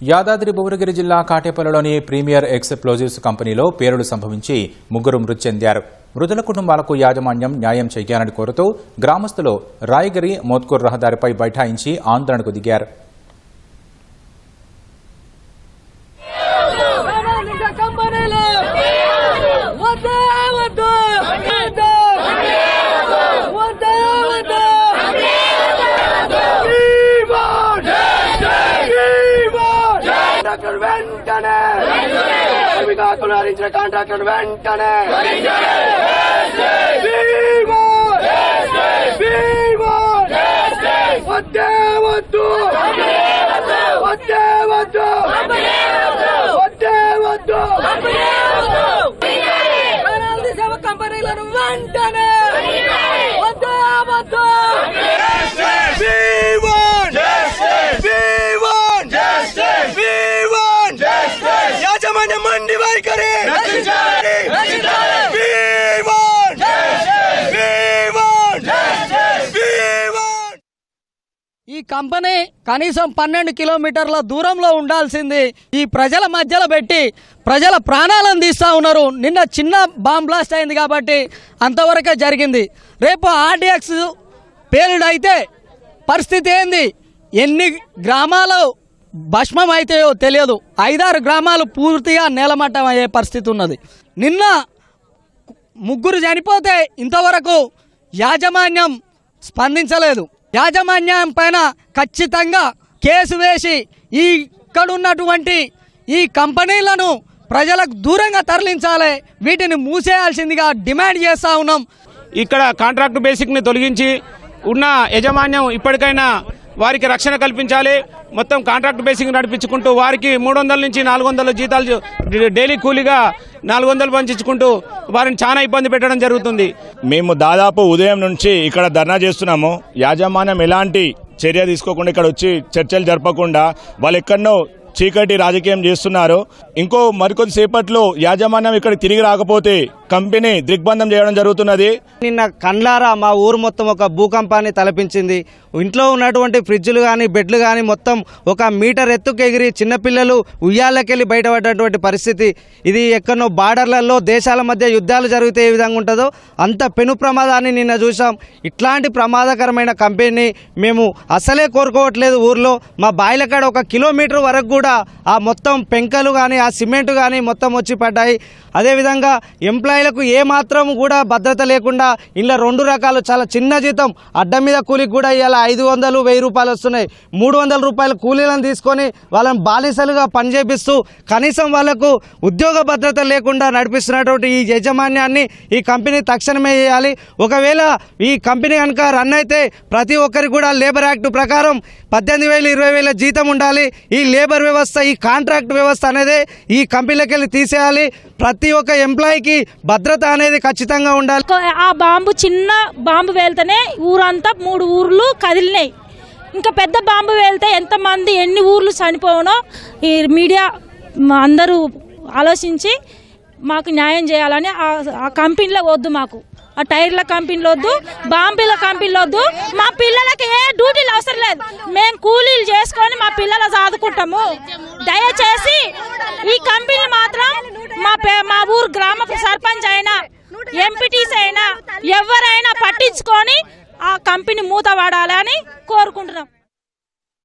యాదాద్రి భువనగిరి జిల్లా కాటేపల్లిలోని premier explosives కంపెనీలో పేలుడు సంభవించి ముగ్గురు మృతి చెందారు. మృతుల కుటుంబాలకు యాజమాన్యం న్యాయం చేయాలని కోరుతూ గ్రామస్తులు రాయగిరి మోత్కూర్ రహదారిపై బైఠాయించి ఆందోళనకు దిగారు ప్రామాణిక కంపెనీలు వద్దు వద్దు వద్దు వద్దు వద్దు కీబోర్డ్ కీబోర్డ్ కాంట్రాక్టర్ వెంటనే కార్మికులు హరించిన కాంట్రాక్టర్ వెంటనే కీబోర్డ్ కీబోర్డ్ వద్దే వద్దు వద్దే వద్దు వద్దే వద్దు పెనాల్టీ సేవ కంపెనీలను వెంటనే వద్దు వద్దు వైఖరి! ఈ కంపెనీ కనీసం పన్నెండు కిలోమీటర్ల దూరంలో ఉండాల్సింది ఈ ప్రజల మధ్యలో పెట్టి ప్రజల ప్రాణాలను తీస్తూ ఉన్నారు. నిన్న చిన్న బాంబ్ బ్లాస్ట్ అయింది కాబట్టి అంతవరకే జరిగింది. రేపు ఆర్డిఎక్స్ పేలుడు అయితే పరిస్థితి ఏంది? ఎన్ని గ్రామాలు భస్మం అయితే తెలియదు. ఐదారు గ్రామాలు పూర్తిగా నేలమట్టం అయ్యే పరిస్థితి ఉన్నది. నిన్న ముగ్గురు చనిపోతే ఇంతవరకు యాజమాన్యం స్పందించలేదు. యాజమాన్యం పైన ఖచ్చితంగా కేసు వేసి ఈ ఇక్కడ ఉన్నటువంటి ఈ కంపెనీలను ప్రజలకు దూరంగా తరలించాలి. వీటిని మూసేయాల్సిందిగా డిమాండ్ చేస్తా ఉన్నాం. ఇక్కడ కాంట్రాక్ట్ బేసిక్ని తొలగించి ఉన్న యజమాన్యం ఇప్పటికైనా వారికి రక్షణ కల్పించాలి. మొత్తం కాంట్రాక్ట్ బేసింగ్ నడిపించుకుంటూ వారికి మూడు వందల నుంచి నాలుగు వందల జీతాలు డైలీ కూలీగా నాలుగు వందలు పంచుకుంటూ వారిని చాలా ఇబ్బంది పెట్టడం జరుగుతుంది. మేము దాదాపు ఉదయం నుంచి ఇక్కడ ధర్నా చేస్తున్నాము. యాజమాన్యం ఎలాంటి చర్య తీసుకోకుండా ఇక్కడ వచ్చి చర్చలు జరపకుండా వాళ్ళు ఎక్కడో చీకటి రాజకీయం చేస్తున్నారు. ఇంకో మరికొద్ది సేపట్లో యాజమాన్యం ఇక్కడ తిరిగి రాకపోతే కంపెనీ దిగ్బంధం చేయడం జరుగుతున్నది. నిన్న కండ్లారా మా ఊరు మొత్తం ఒక భూకంపాన్ని తలపించింది. ఇంట్లో ఉన్నటువంటి ఫ్రిడ్జ్లు కానీ బెడ్లు కానీ మొత్తం ఒక మీటర్ ఎత్తుకు ఎగిరి చిన్నపిల్లలు ఉయ్యాలకెళ్ళి బయటపడ్డటువంటి పరిస్థితి. ఇది ఎక్కడో బార్డర్లలో దేశాల మధ్య యుద్ధాలు జరిగితే ఏ విధంగా ఉంటుందో అంత పెను ప్రమాదాన్ని నిన్న చూసాం ఇట్లాంటి ప్రమాదకరమైన కంపెనీ మేము అసలే కోరుకోవట్లేదు ఊర్లో. మా బాయిల కాడ ఒక కిలోమీటర్ వరకు కూడా ఆ మొత్తం పెంకలు కానీ ఆ సిమెంట్ కానీ మొత్తం వచ్చి పడ్డాయి. అదేవిధంగా ఎంప్లాయీలకు ఏ మాత్రం కూడా భద్రత లేకుండా ఇలా రెండు రకాలు చాలా చిన్న జీతం అడ్డం మీద కూలికి కూడా ఇవాళ ఐదు వందలు వెయ్యి రూపాయలు వస్తున్నాయి. మూడు వందల రూపాయల కూలీలను తీసుకొని వాళ్ళని బాలిసలుగా పనిచేపిస్తూ కనీసం వాళ్ళకు ఉద్యోగ భద్రత లేకుండా నడిపిస్తున్నటువంటి ఈ యాజమాన్యాన్ని ఈ కంపెనీ తక్షణమే చేయాలి. ఒకవేళ ఈ కంపెనీ కనుక రన్ అయితే ప్రతి ఒక్కరికి కూడా లేబర్ యాక్ట్ ప్రకారం పద్దెనిమిది వేలు ఇరవై వేల జీతం ఉండాలి. ఈ లేబర్ వ్యవస్థ ఈ కాంట్రాక్ట్ వ్యవస్థ అనేది ఈ కంపెనీలకు వెళ్ళి తీసేయాలి. ప్రతి ఒక్క ఎంప్లాయీకి భద్రత అనేది ఖచ్చితంగా ఉండాలి. ఆ బాంబు చిన్న బాంబు వెళ్తేనే ఊరంతా మూడు ఊర్లు కదిలినాయి. ఇంకా పెద్ద బాంబు వెళ్తే ఎంతమంది ఎన్ని ఊర్లు చనిపోవనో ఈ మీడియా అందరూ ఆలోచించి మాకు న్యాయం చేయాలని ఆ కంపెనీలో వద్దు మాకు. ఆ టైర్ల కంపెనీలు వద్దు బాంబీల కంపెనీలు వద్దు. మా పిల్లలకి ఏ డ్యూటీలు అవసరం లేదు. మేము కూలీలు చేసుకొని మా పిల్లలు చదువుకుంటాము. దయచేసి ఈ కంపెనీలు మాత్రం మా పే- మా ఊరు గ్రామ సర్పంచ్ అయినా ఎంపీటీస్ అయినా ఎవరైనా పట్టించుకొని ఆ కంపెనీ మూత పడాలని కోరుకుంటున్నాం.